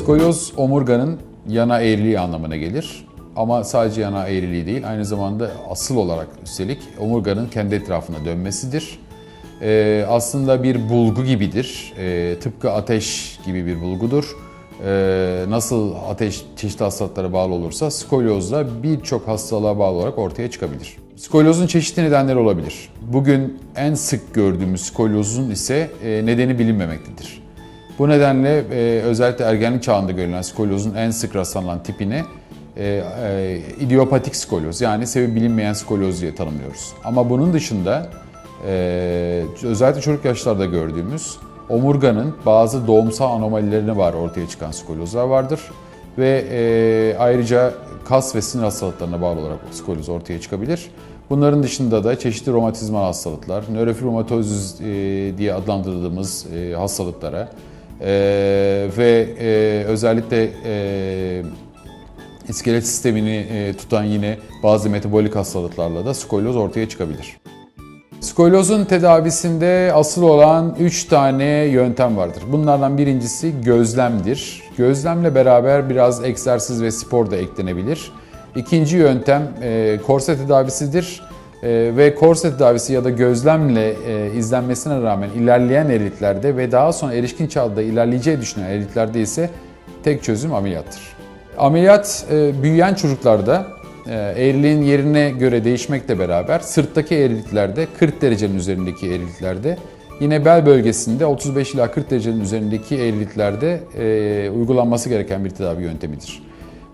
Skolyoz omurganın yana eğriliği anlamına gelir. Ama sadece yana eğriliği değil, aynı zamanda asıl olarak üstelik omurganın kendi etrafına dönmesidir. Ee, aslında bir bulgu gibidir. Ee, tıpkı ateş gibi bir bulgudur. Ee, nasıl ateş çeşitli hastalıklara bağlı olursa skolyoz da birçok hastalığa bağlı olarak ortaya çıkabilir. Skolyozun çeşitli nedenleri olabilir. Bugün en sık gördüğümüz skolyozun ise e, nedeni bilinmemektedir. Bu nedenle e, özellikle ergenlik çağında görülen skolyozun en sık rastlanan tipine e, e, idiopatik skolyoz yani sebebi bilinmeyen skolyoz diye tanımlıyoruz. Ama bunun dışında e, özellikle çocuk yaşlarda gördüğümüz omurganın bazı doğumsal anomalilerine var ortaya çıkan skolyozlar vardır. Ve e, ayrıca kas ve sinir hastalıklarına bağlı olarak skolyoz ortaya çıkabilir. Bunların dışında da çeşitli romatizmal hastalıklar, nörofibromatoz e, diye adlandırdığımız e, hastalıklara ve e, özellikle e, iskelet sistemini e, tutan yine bazı metabolik hastalıklarla da skolyoz ortaya çıkabilir. Skolyozun tedavisinde asıl olan 3 tane yöntem vardır. Bunlardan birincisi gözlemdir. Gözlemle beraber biraz egzersiz ve spor da eklenebilir. İkinci yöntem e, korse tedavisidir. E, ve korse tedavisi ya da gözlemle e, izlenmesine rağmen ilerleyen eriliklerde ve daha sonra erişkin çağda ilerleyeceği düşünülen eriliklerde ise tek çözüm ameliyattır. Ameliyat e, büyüyen çocuklarda e, eğriliğin yerine göre değişmekle beraber sırttaki eğriliklerde 40 derecenin üzerindeki eğriliklerde yine bel bölgesinde 35 ila 40 derecenin üzerindeki eğriliklerde uygulanması gereken bir tedavi yöntemidir.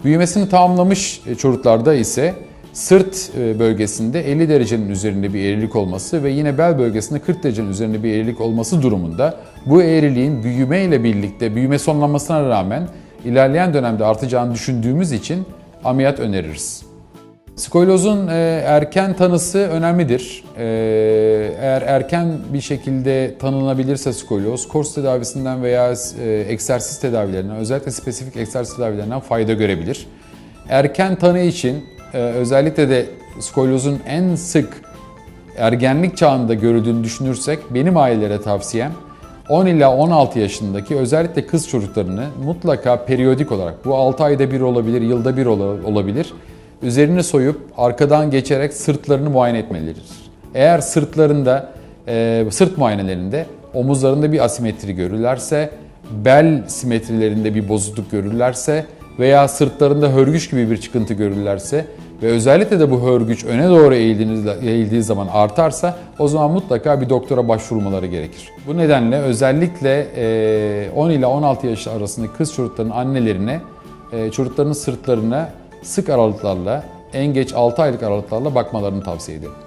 Büyümesini tamamlamış çocuklarda ise sırt e, bölgesinde 50 derecenin üzerinde bir eğrilik olması ve yine bel bölgesinde 40 derecenin üzerinde bir eğrilik olması durumunda bu eğriliğin büyüme ile birlikte büyüme sonlanmasına rağmen ilerleyen dönemde artacağını düşündüğümüz için ameliyat öneririz. Skolyozun e, erken tanısı önemlidir. E, eğer erken bir şekilde tanınabilirse skolyoz, kors tedavisinden veya egzersiz tedavilerinden, özellikle spesifik egzersiz tedavilerinden fayda görebilir. Erken tanı için özellikle de skolyozun en sık ergenlik çağında görüldüğünü düşünürsek benim ailelere tavsiyem 10 ila 16 yaşındaki özellikle kız çocuklarını mutlaka periyodik olarak bu 6 ayda bir olabilir, yılda bir ola- olabilir. Üzerini soyup arkadan geçerek sırtlarını muayene etmeleridir. Eğer sırtlarında, e, sırt muayenelerinde omuzlarında bir asimetri görürlerse, bel simetrilerinde bir bozukluk görürlerse veya sırtlarında hörgüç gibi bir çıkıntı görürlerse ve özellikle de bu hörgüç öne doğru eğildiği zaman artarsa o zaman mutlaka bir doktora başvurmaları gerekir. Bu nedenle özellikle e, 10 ile 16 yaş arasındaki kız çocuklarının annelerine çocuklarının sırtlarına sık aralıklarla en geç 6 aylık aralıklarla bakmalarını tavsiye ederim.